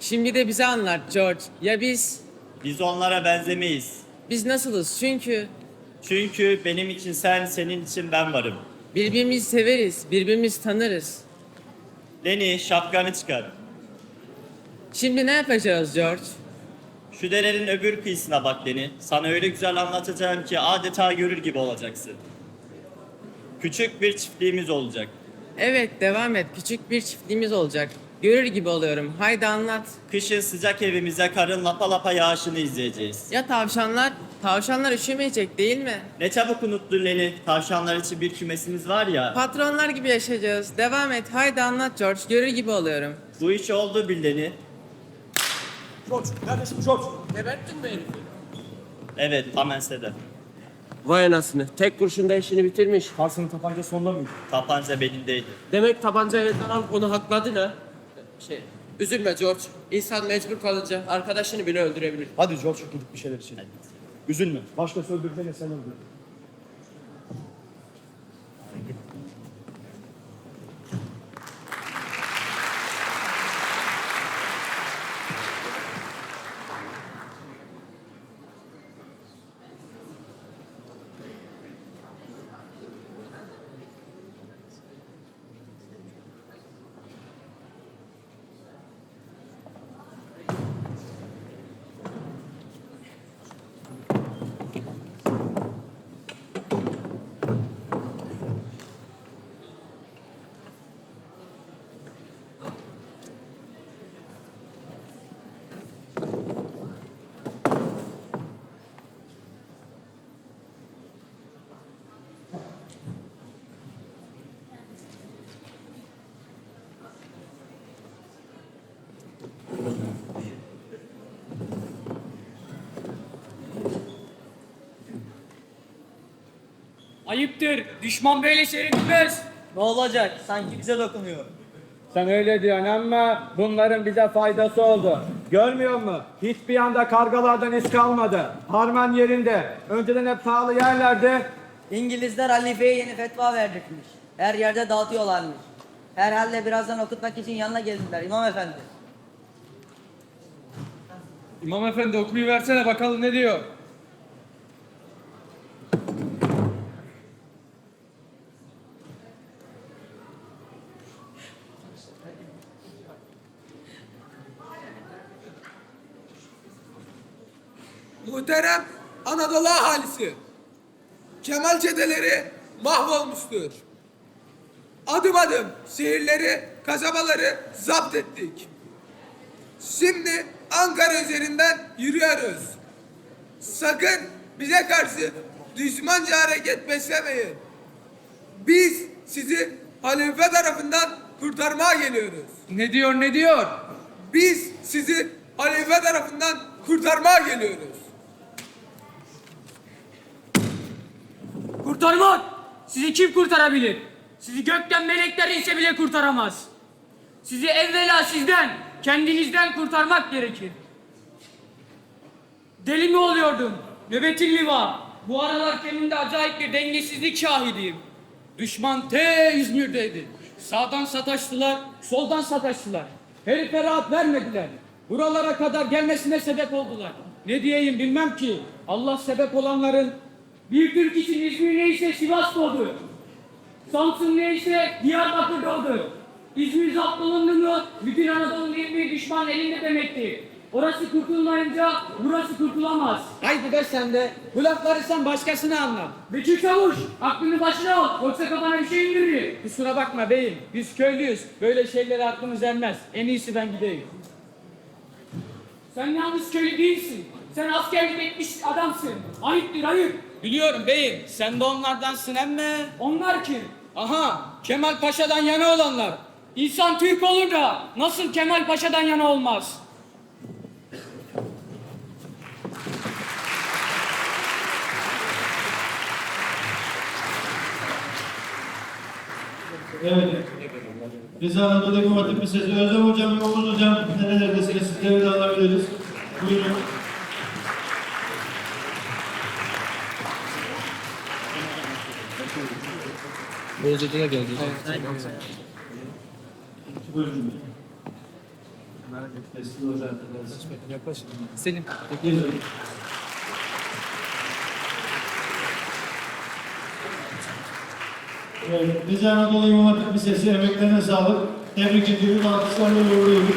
Şimdi de bize anlat George. Ya biz? Biz onlara benzemeyiz. Biz nasılız? Çünkü... Çünkü benim için sen, senin için ben varım. Birbirimizi severiz, birbirimizi tanırız. Lenny şapkanı çıkar. Şimdi ne yapacağız George? Şu derenin öbür kıyısına bak Lenny. Sana öyle güzel anlatacağım ki adeta görür gibi olacaksın. Küçük bir çiftliğimiz olacak. Evet, devam et. Küçük bir çiftliğimiz olacak. Görür gibi oluyorum. Haydi anlat. Kışın sıcak evimize karın lapa lapa yağışını izleyeceğiz. Ya tavşanlar? Tavşanlar üşümeyecek değil mi? Ne çabuk unuttun Lenny. Tavşanlar için bir kümesimiz var ya. Patronlar gibi yaşayacağız. Devam et. Haydi anlat George. Görür gibi oluyorum. Bu iş oldu bil Lenny. George, neredesin George? Geberttin mi herifi? Evet, Amens'te Vay anasını. Tek kurşunda işini bitirmiş. Carson'ın tabancası sonunda mıydı? Tapanca belindeydi. Demek tabanca elinden alıp onu hakladın ha. Şey, üzülme George. İnsan mecbur kalınca arkadaşını bile öldürebilir. Hadi George gidip bir şeyler için. Üzülme. Başkası öldürdüğüne sen öldür. Ayıptır. Düşman böyle seyredilmez. Ne olacak? Sanki bize dokunuyor. Sen öyle diyorsun ama bunların bize faydası oldu. Görmüyor musun? Hiçbir anda kargalardan iz kalmadı. Harman yerinde. Önceden hep pahalı yerlerde. İngilizler halifeye yeni fetva verdikmiş. Her yerde dağıtıyorlarmış. Herhalde birazdan okutmak için yanına geldiler İmam Efendi. İmam efendi okuyu versene bakalım ne diyor. Muhterem Anadolu ahalisi, Kemal çeteleri mahvolmuştur. Adım adım şehirleri, kasabaları zapt ettik. Şimdi Ankara üzerinden yürüyoruz. Sakın bize karşı düşmanca hareket beslemeyin. Biz sizi halife tarafından kurtarmaya geliyoruz. Ne diyor ne diyor? Biz sizi halife tarafından kurtarmaya geliyoruz. Kurtarmak! Sizi kim kurtarabilir? Sizi gökten melekler inse bile kurtaramaz. Sizi evvela sizden, kendinizden kurtarmak gerekir. Deli mi oluyordum? Nöbetim mi var? Bu aralar kendimde acayip bir dengesizlik şahidiyim. Düşman T İzmir'deydi. Sağdan sataştılar, soldan sataştılar. Herife rahat vermediler. Buralara kadar gelmesine sebep oldular. Ne diyeyim bilmem ki. Allah sebep olanların bir Türk için İzmir neyse Sivas doğdu. Samsun neyse Diyarbakır doğdu. İzmir zapt mu bütün Anadolu'nun bir düşman elinde demekti. Orası kurtulmayınca burası kurtulamaz. Haydi be sen de. Bu lafları sen başkasına anlat. Bekir Çavuş aklını başına al yoksa kafana bir şey indirir. Kusura bakma beyim. Biz köylüyüz. Böyle şeylere aklımız ermez. En iyisi ben gideyim. Sen yalnız köylü değilsin. Sen askerlik etmiş adamsın. Ayıptır ayıp. Biliyorum beyim. Sen de onlardansın emme. Onlar kim? Aha Kemal Paşa'dan yana olanlar. İnsan Türk olur da nasıl Kemal Paşa'dan yana olmaz? Evet. Biz Anadolu Hatip Lisesi Özlem Hocam, Yolumuz Hocam nerelerdesiniz? Sizleri de alabiliriz. Buyurun. Beyazıt'a geldi. Buyurun. Sessiz olacak arkadaşlar. Yaklaş. Selim. Geliyorum. Evet, Rize Anadolu İmam Hatip Lisesi emeklerine sağlık. Tebrik ediyoruz, alkışlarla uğurluyoruz.